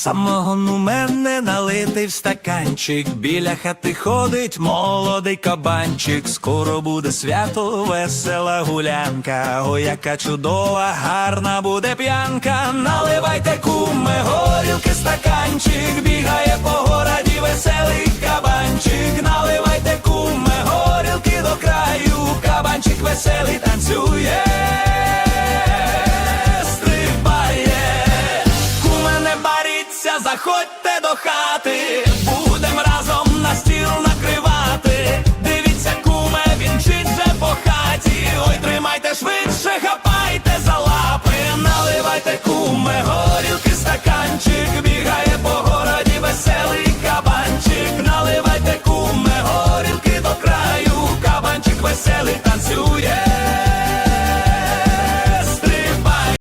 Самогон у мене налитий в стаканчик, біля хати ходить молодий кабанчик. Скоро буде свято, весела гулянка. Ой, яка чудова, гарна буде п'янка. Наливайте куме, горілки, стаканчик, бігає по городі веселий кабанчик. Наливайте куме, горілки до краю, кабанчик веселий танцює. заходьте до хати, будем разом на стіл накривати. Дивіться, куме, він вінчить по хаті. Ой, тримайте швидше, хапайте за лапи, наливайте куме, горілки, стаканчик, бігає по городі, веселий кабанчик, наливайте куме, горілки до краю, кабанчик веселий танцює.